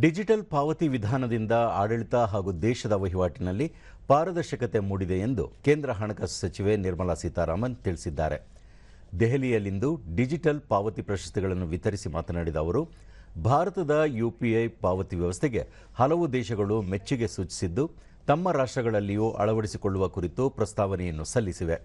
Digital ಪಾವತಿ ವಿಧಾನದಿಂದ ಆಡಳಿತ ಹಾಗೂ ದೇಶದ ವಹಿವಾಟಿನಲ್ಲಿ ಪಾರದರ್ಶಕತೆ ಮೂಡಿದೆ ಎಂದು ಕೇಂದ್ರ ಹಣಕಾಸು ಸಚಿವೆ ನಿರ್ಮಲಾ ಸೀತಾರಾಮನ್ ತಿಳಿಸಿದ್ದಾರೆ. ದೆಹಲಿಯಲ್ಲಿಂದು ಡಿಜಿಟಲ್ ಪಾವತಿ ಪ್ರಶಸ್ತಿಗಳನ್ನು ವಿತರಿಸಿ ಮಾತನಾಡಿದ ಅವರು, ಭಾರತದ ಯುಪಿಐ ಪಾವತಿ ವ್ಯವಸ್ಥೆಗೆ ಹಲವು ದೇಶಗಳು ಮೆಚ್ಚುಗೆ ಸೂಚಿಸಿದ್ದು, ತಮ್ಮ ರಾಷ್ಟ್ರಗಳಲ್ಲಿಯೂ ಅಳವಡಿಸಿಕೊಳ್ಳುವ ಕುರಿತು ಪ್ರಸ್ತಾವನೆಯನ್ನು ಸಲ್ಲಿಸಿವೆ.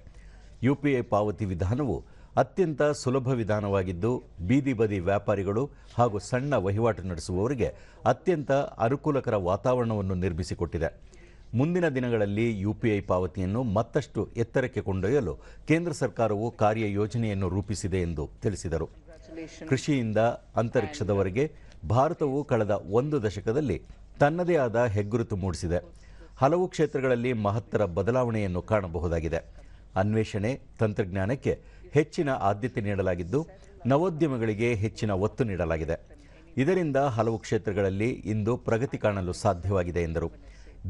ಯುಪಿಐ ಪಾವತಿ ವಿಧಾನವು ಅತ್ಯಂತ ಸುಲಭ ವಿಧಾನವಾಗಿದ್ದು ಬೀದಿ ಬದಿ ವ್ಯಾಪಾರಿಗಳು ಹಾಗೂ ಸಣ್ಣ ವಹಿವಾಟು ನಡೆಸುವವರಿಗೆ ಅತ್ಯಂತ ಅನುಕೂಲಕರ ವಾತಾವರಣವನ್ನು ನಿರ್ಮಿಸಿಕೊಟ್ಟಿದೆ. ಮುಂದಿನ ದಿನಗಳಲ್ಲಿ ಯುಪಿಐ ಪಾವತಿಯನ್ನು ಮತ್ತಷ್ಟು ಎತ್ತರಕ್ಕೆ ಕೊಂಡೊಯ್ಯಲು ಕೇಂದ್ರ ಸರ್ಕಾರವು ಕಾರ್ಯಯೋಜನೆಯನ್ನು ರೂಪಿಸಿದೆ ಎಂದು ತಿಳಿಸಿದರು. ಕೃಷಿಯಿಂದ ಅಂತರಿಕ್ಷದವರೆಗೆ ಭಾರತವು ಕಳೆದ ಒಂದು ದಶಕದಲ್ಲಿ ತನ್ನದೇ ಆದ ಹೆಗ್ಗುರುತು ಮೂಡಿಸಿದೆ. ಹಲವು ಕ್ಷೇತ್ರಗಳಲ್ಲಿ ಮಹತ್ತರ ಬದಲಾವಣೆಯನ್ನು ಕಾಣಬಹುದಾಗಿದೆ. ಅನ್ವೇಷಣೆ ತಂತ್ರಜ್ಞಾನಕ್ಕೆ ಹೆಚ್ಚಿನ ಆದ್ಯತೆ ನೀಡಲಾಗಿದ್ದು, ನವೋದ್ಯಮಗಳಿಗೆ ಹೆಚ್ಚಿನ ಒತ್ತು ನೀಡಲಾಗಿದೆ. ಇದರಿಂದ ಹಲವು ಕ್ಷೇತ್ರಗಳಲ್ಲಿ ಇಂದು ಪ್ರಗತಿ ಕಾಣಲು ಸಾಧ್ಯವಾಗಿದೆ ಎಂದರು.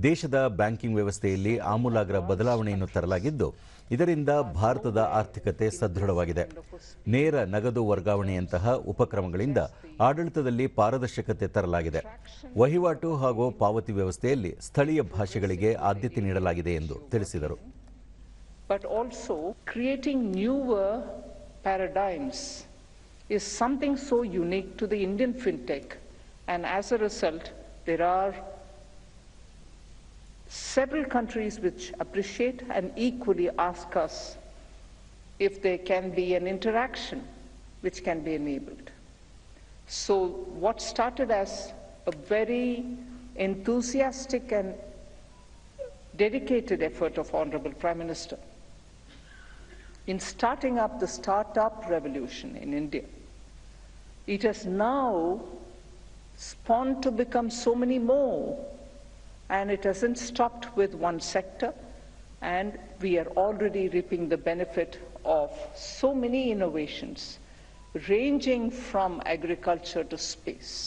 ದೇಶದ ಬ್ಯಾಂಕಿಂಗ್ ವ್ಯವಸ್ಥೆಯಲ್ಲಿ ಆಮೂಲಾಗ್ರ ಬದಲಾವಣೆಯನ್ನು ತರಲಾಗಿದ್ದು, ಇದರಿಂದ ಭಾರತದ ಆರ್ಥಿಕತೆ ಸದೃಢವಾಗಿದೆ. ನೇರ ನಗದು ವರ್ಗಾವಣೆಯಂತಹ ಉಪಕ್ರಮಗಳಿಂದ ಆಡಳಿತದಲ್ಲಿ ಪಾರದರ್ಶಕತೆ ತರಲಾಗಿದೆ. ವಹಿವಾಟು ಹಾಗೂ ಪಾವತಿ ವ್ಯವಸ್ಥೆಯಲ್ಲಿ ಸ್ಥಳೀಯ ಭಾಷೆಗಳಿಗೆ ಆದ್ಯತೆ ನೀಡಲಾಗಿದೆ ಎಂದು ತಿಳಿಸಿದರು. But also creating newer paradigms is something so unique to the Indian fintech. And as a result, there are several countries which appreciate and equally ask us if there can be an interaction which can be enabled. So, what started as a very enthusiastic and dedicated effort of Honorable Prime Minister in starting up the startup revolution in India. It has now spawned to become so many more, and it hasn't stopped with one sector, and we are already reaping the benefit of so many innovations, ranging from agriculture to space.